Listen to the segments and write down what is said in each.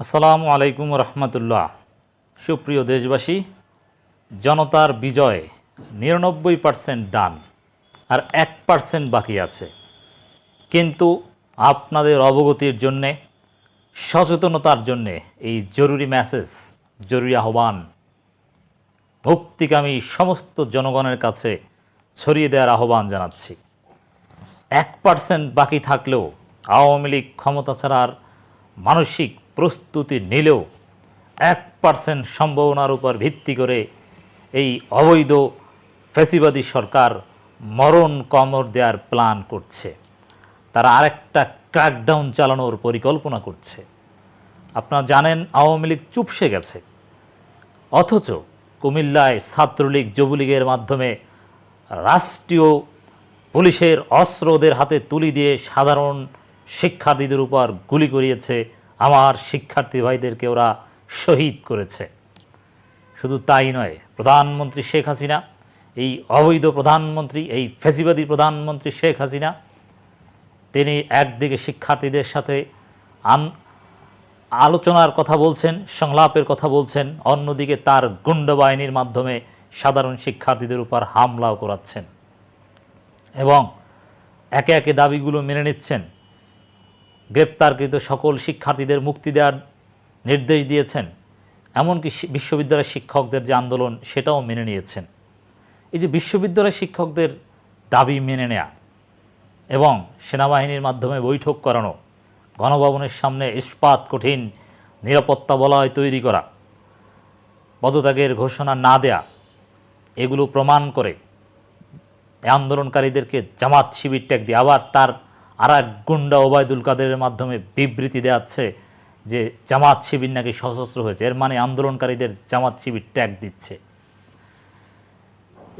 আসসালামু আলাইকুম রহমতুল্লাহ। সুপ্রিয় দেশবাসী, জনতার বিজয় নিরানব্বই পার্সেন্ট ডান আর এক পার্সেন্ট বাকি আছে। কিন্তু আপনাদের অবগতির জন্যে, সচেতনতার জন্যে এই জরুরি মেসেজ, জরুরি আহ্বান মুক্তিকামী সমস্ত জনগণের কাছে ছড়িয়ে দেওয়ার আহ্বান জানাচ্ছি। এক পার্সেন্ট বাকি থাকলেও আওয়ামী লীগ ক্ষমতা ছাড়ার মানসিক প্রস্তুতি নিলেও এক পার্সেন্ট সম্ভাবনার উপর ভিত্তি করে এই অবৈধ ফেসিবাদী সরকার মরণ কমর দেওয়ার প্ল্যান করছে। তারা আরেকটা ক্র্যাকডাউন চালানোর পরিকল্পনা করছে। আপনারা জানেন, আওয়ামী লীগ চুপসে গেছে। অথচ কুমিল্লায় ছাত্রলীগ যুবলীগের মাধ্যমে রাষ্ট্রীয় পুলিশের অস্ত্রদের হাতে তুলি দিয়ে সাধারণ শিক্ষার্থীদের উপর গুলি করিয়েছে আমার শিক্ষার্থী ভাইদেরকে ওরা শহীদ করেছে। শুধু তাই নয়, প্রধানমন্ত্রী শেখ হাসিনা, এই অবৈধ প্রধানমন্ত্রী, এই ফেসিবাদী প্রধানমন্ত্রী শেখ হাসিনা, তিনি একদিকে শিক্ষার্থীদের সাথে আন, আলোচনার কথা বলছেন, সংলাপের কথা বলছেন, অন্যদিকে তার গুন্ড বাহিনীর মাধ্যমে সাধারণ শিক্ষার্থীদের উপর হামলাও করাচ্ছেন এবং একে একে দাবিগুলো মেনে নিচ্ছেন। গ্রেপ্তারকৃত সকল শিক্ষার্থীদের মুক্তি দেওয়ার নির্দেশ দিয়েছেন, এমনকি বিশ্ববিদ্যালয়ের শিক্ষকদের যে আন্দোলন সেটাও মেনে নিয়েছেন। এই যে বিশ্ববিদ্যালয়ের শিক্ষকদের দাবি মেনে নেয়া এবং সেনাবাহিনীর মাধ্যমে বৈঠক করানো, গণভবনের সামনে ইস্পাত, কঠিন নিরাপত্তা বলয় তৈরি করা, পদত্যাগের ঘোষণা না দেয়া, এগুলো প্রমাণ করে আন্দোলনকারীদেরকে জামাত শিবির ট্যাগ দিয়ে আবার তার আর এক গুন্ডা ওবায়দুল কাদেরের মাধ্যমে বিবৃতি দেওয়াচ্ছে যে জামাত শিবির নাকি সশস্ত্র হয়েছে। এর মানে আন্দোলনকারীদের জামাত শিবির ট্যাগ দিচ্ছে।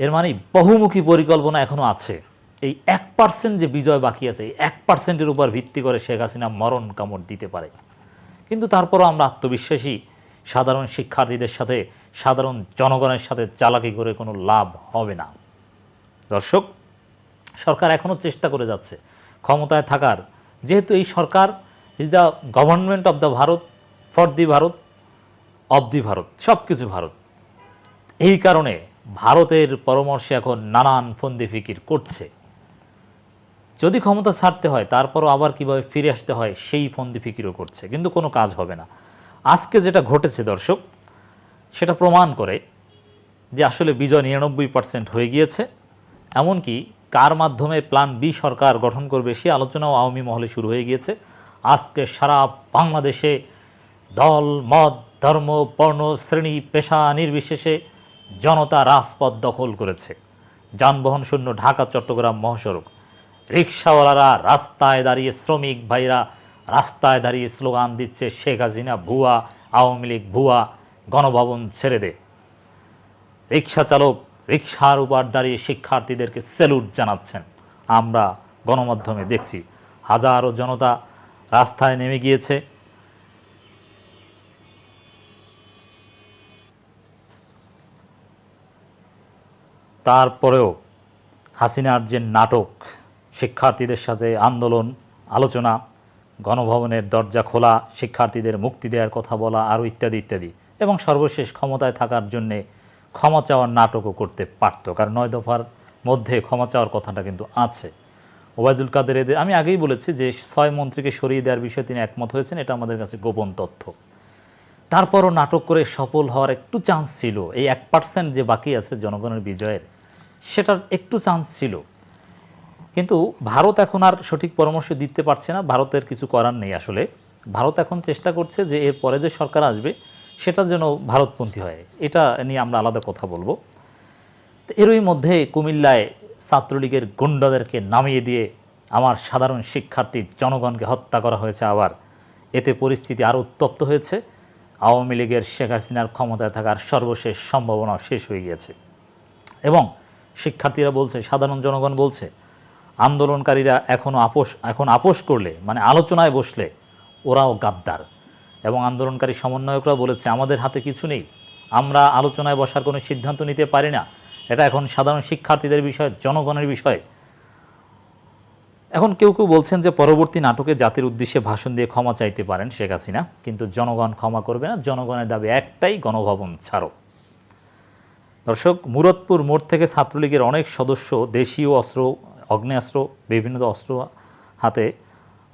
এর মানে বহুমুখী পরিকল্পনা এখনও আছে। এই এক পার্সেন্ট যে বিজয় বাকি আছে, এই এক পার্সেন্টের উপর ভিত্তি করে শেখ হাসিনা মরণ কামড় দিতে পারে। কিন্তু তারপরও আমরা আত্মবিশ্বাসী সাধারণ শিক্ষার্থীদের সাথে, সাধারণ জনগণের সাথে চালাকি করে কোনো লাভ হবে না। দর্শক, সরকার এখনও চেষ্টা করে যাচ্ছে। ক্ষমতায় থাকার। যেহেতু এই সরকার is the government of the Bharat for the Bharat of the Bharat সব কিছু ভারত। এই কারণে ভারতের পরামর্শে এখন নানান ফন্দি ফিকির করছে। যদি ক্ষমতা ছাড়তে হয়, তারপরও আবার কীভাবে ফিরে আসতে হয়, সেই ফন্দি ফিকিরও করছে। কিন্তু কোনো কাজ হবে না। আজকে যেটা ঘটেছে দর্শক, সেটা প্রমাণ করে যে আসলে বিজয় নিরানব্বই পার্সেন্ট হয়ে গিয়েছে। এমনকি কার মাধ্যমে প্ল্যান বি সরকার গঠন করবে সে আলোচনাও আওয়ামী মহলে শুরু হয়ে গিয়েছে। আজকে সারা বাংলাদেশে দল, মত, ধর্ম, বর্ণ, শ্রেণি, পেশা নির্বিশেষে জনতা রাজপথ দখল করেছে। যানবাহন শূন্য ঢাকা, চট্টগ্রাম মহাসড়ক। রিক্সাওয়ালারা রাস্তায় দাঁড়িয়ে শ্রমিক ভাইরা রাস্তায় দাঁড়িয়ে স্লোগান দিচ্ছে, শেখ হাসিনা ভুয়া, আওয়ামী লীগ ভুয়া, গণভবন ছেড়ে দে। রিক্সা চালক রিক্সার উপর দাঁড়িয়ে শিক্ষার্থীদেরকে স্যালুট জানাচ্ছেন। আমরা গণমাধ্যমে দেখছি, হাজারো জনতা রাস্তায় নেমে গিয়েছে। তারপরেও হাসিনার যে নাটক, শিক্ষার্থীদের সাথে আন্দোলন, আলোচনা, গণভবনের দরজা খোলা, শিক্ষার্থীদের মুক্তি দেওয়ার কথা বলা, আরও ইত্যাদি ইত্যাদি, এবং সর্বশেষ ক্ষমতায় থাকার জন্যে ক্ষমা চাওয়ার নাটকও করতে পারতো, কারণ নয় দফার মধ্যে ক্ষমা চাওয়ার কথাটা কিন্তু আছে। ওবায়দুল কাদের এদের, আমি আগেই বলেছি যে ছয় মন্ত্রীকে সরিয়ে দেওয়ার বিষয়ে তিনি একমত হয়েছেন, এটা আমাদের কাছে গোপন তথ্য। তারপরও নাটক করে সফল হওয়ার একটু চান্স ছিল, এই এক পার্সেন্ট যে বাকি আছে জনগণের বিজয়ের, সেটার একটু চান্স ছিল। কিন্তু ভারত এখন আর সঠিক পরামর্শ দিতে পারছে না, ভারতের কিছু করার নেই আসলে। ভারত এখন চেষ্টা করছে যে এর পরে যে সরকার আসবে সেটা যেন ভারতপন্থী হয়, এটা নিয়ে আমরা আলাদা কথা বলব। তো এরই মধ্যে কুমিল্লায় ছাত্রলীগের গুন্ডাদেরকে নামিয়ে দিয়ে আমার সাধারণ শিক্ষার্থী জনগণকে হত্যা করা হয়েছে আবার। এতে পরিস্থিতি আরও উত্তপ্ত হয়েছে। আওয়ামী লীগের শেখ হাসিনার ক্ষমতায় থাকার সর্বশেষ সম্ভাবনা শেষ হয়ে গিয়েছে। এবং শিক্ষার্থীরা বলছে, সাধারণ জনগণ বলছে, আন্দোলনকারীরা এখনও আপোষ, এখন আপোষ করলে মানে আলোচনায় বসলে ওরাও গাদ্দার। এবং আন্দোলনকারী সমন্বয়করা বলেছে, আমাদের হাতে কিছু নেই। আমরা আলোচনায় বসার কোনো সিদ্ধান্ত নিতে পারি না। এটা এখন সাধারণ শিক্ষার্থীদের বিষয়, জনগণের বিষয়। এখন কেউ কেউ বলছেন যে, পরবর্তী নাটকে জাতির উদ্দেশ্যে ভাষণ দিয়ে ক্ষমা চাইতে পারেন শেখ হাসিনা। কিন্তু জনগণ ক্ষমা করবে না। জনগণের দাবি একটাই, গণভবন ছাড়ো। দর্শক, মুরাদপুর মোড় থেকে ছাত্রলীগের অনেক সদস্য দেশীয় অস্ত্র, অগ্নেয়াস্ত্র, বিভিন্ন অস্ত্র হাতে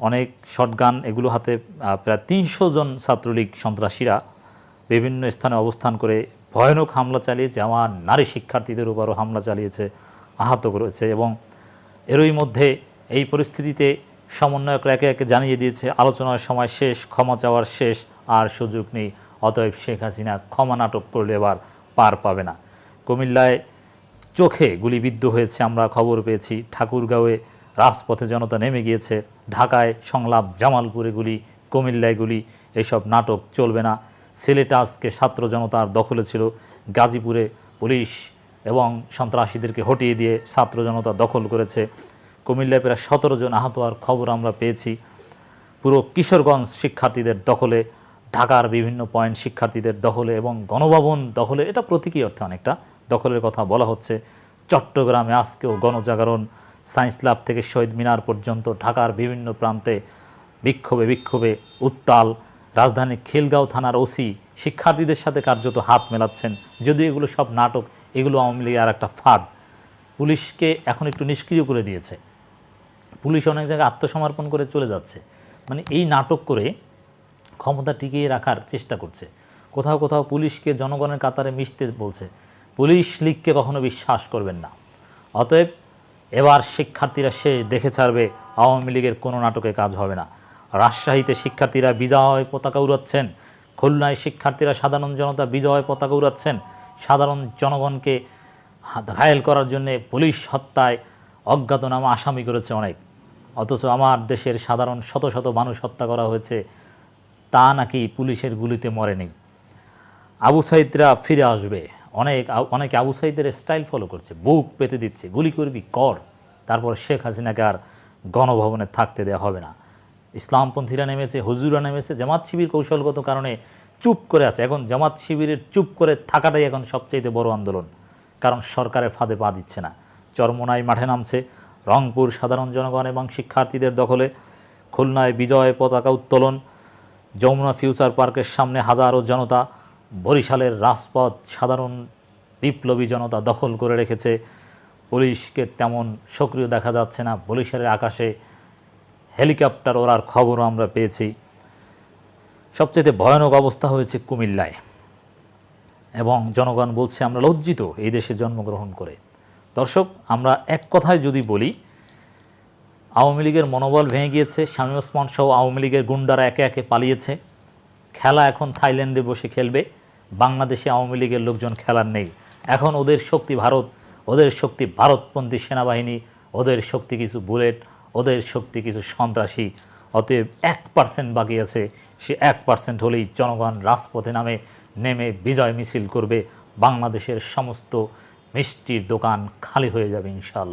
অনেক শটগান, এগুলো হাতে প্রায় তিনশো জন ছাত্রলীগ সন্ত্রাসীরা বিভিন্ন স্থানে অবস্থান করে ভয়ানক হামলা চালিয়েছে আমার নারী শিক্ষার্থীদের উপরও হামলা চালিয়েছে, আহত করেছে এবং এরই মধ্যে এই পরিস্থিতিতে সমন্বয়করা একে একে জানিয়ে দিয়েছে, আলোচনার সময় শেষ, ক্ষমা চাওয়ার শেষ, আর সুযোগ নেই। অতএব শেখ হাসিনা ক্ষমা নাটক করলে এবার পার পাবে না। কুমিল্লায় চোখে গুলিবিদ্ধ হয়েছে, আমরা খবর পেয়েছি। ঠাকুরগাঁওয়ে রাজপথে জনতা নেমে গিয়েছে। ঢাকায়, সংলাপ, জামালপুরে গুলি, কুমিল্লায় গুলি, এসব নাটক চলবে না। সিলেটে আজকে ছাত্র জনতার দখলে ছিল। গাজীপুরে পুলিশ এবং সন্ত্রাসীদেরকে হটিয়ে দিয়ে ছাত্র জনতা দখল করেছে। কুমিল্লায় প্রায় সতেরো জন আহত হওয়ার খবর আমরা পেয়েছি। পুরো কিশোরগঞ্জ শিক্ষার্থীদের দখলে, ঢাকার বিভিন্ন পয়েন্ট শিক্ষার্থীদের দখলে এবং গণভবন দখলে, এটা প্রতীকী অর্থে অনেকটা দখলের কথা বলা হচ্ছে। চট্টগ্রামে আজকেও গণজাগরণ সায়েন্স ল্যাব থেকে শহীদ মিনার পর্যন্ত ঢাকার বিভিন্ন প্রান্তে বিক্ষোভে বিক্ষোভে উত্তাল রাজধানী খিলগাঁও থানার ওসি শিক্ষার্থীদের সাথে কার্যত হাত মেলাচ্ছেন। যদিও এগুলো সব নাটক, এগুলো আওয়ামী লীগের আর একটা ফাঁদ। পুলিশকে এখন একটু নিষ্ক্রিয় করে দিয়েছে। পুলিশ অনেক জায়গায় আত্মসমর্পণ করে চলে যাচ্ছে। মানে এই নাটক করে ক্ষমতা টিকিয়ে রাখার চেষ্টা করছে। কোথাও কোথাও পুলিশকে জনগণের কাতারে মিশতে বলছে। পুলিশ লীগকে কখনো বিশ্বাস করবেন না। অতএব এবার শিক্ষার্থীরা শেষ দেখে ছাড়বে, আওয়ামী লীগের কোনো নাটকে কাজ হবে না। রাজশাহীতে শিক্ষার্থীরা বিজয় পতাকা উড়াচ্ছেন। খুলনায় শিক্ষার্থীরা সাধারণ জনতা বিজয় পতাকা উড়াচ্ছেন। সাধারণ জনগণকে ঘায়েল করার জন্য পুলিশ হত্যায় অজ্ঞাতনামা আসামি করেছে অনেক। অথচ আমার দেশের সাধারণ শত শত মানুষ হত্যা করা হয়েছে, তা নাকি পুলিশের গুলিতে মরেনি। আবু সাইদরা ফিরে আসবে। অনেক অনেকে আবু সাইদের স্টাইল ফলো করছে। বুক পেতে দিচ্ছে, গুলি করবি, কর। তারপর শেখ হাসিনাকে আর গণভবনে থাকতে দেওয়া হবে না। ইসলামপন্থীরা নেমেছে হুজুরা নেমেছে, জামাত শিবির কৌশলগত কারণে চুপ করে আছে। এখন জামাত শিবিরের চুপ করে থাকাটাই এখন সবচেয়ে বড় আন্দোলন। কারণ সরকারের ফাঁদে পা দিচ্ছে না। চরমোনাই মাঠে নামছে। রংপুর সাধারণ জনগণ এবং শিক্ষার্থীদের দখলে। খুলনায় বিজয় পতাকা উত্তোলন। যমুনা ফিউচার পার্কের সামনে হাজারো জনতা বরিশালের রাজপথ সাধারণ বিপ্লবী জনতা দখল করে রেখেছে। পুলিশকে তেমন সক্রিয় দেখা যাচ্ছে না। বরিশালের আকাশে হেলিকপ্টার ওড়ার খবরও আমরা পেয়েছি। সবচেয়ে ভয়ানক অবস্থা হয়েছে কুমিল্লায়। এবং জনগণ বলছে, আমরা লজ্জিত এই দেশে জন্মগ্রহণ করে। দর্শক, আমরা এক কথায় যদি বলি, আওয়ামী লীগের মনোবল ভেঙে গিয়েছে। শামীম ওসমান সহ আওয়ামী লীগের গুন্ডারা একে একে পালিয়েছে। খেলা এখন থাইল্যান্ডে বসে খেলবে। বাংলাদেশে আওয়ামী লীগের লোকজন খেলার নেই। এখন ওদের শক্তি ভারত, ওদের শক্তি ভারতপন্থী সেনাবাহিনী, ওদের শক্তি কিছু বুলেট, ওদের শক্তি কিছু সন্ত্রাসী। অতএব এক পার্সেন্ট বাকি আছে, সে এক পার্সেন্ট হলেই জনগণ রাজপথে নামে, নেমে বিজয় মিছিল করবে। বাংলাদেশের সমস্ত মিষ্টির দোকান খালি হয়ে যাবে ইনশাল্লাহ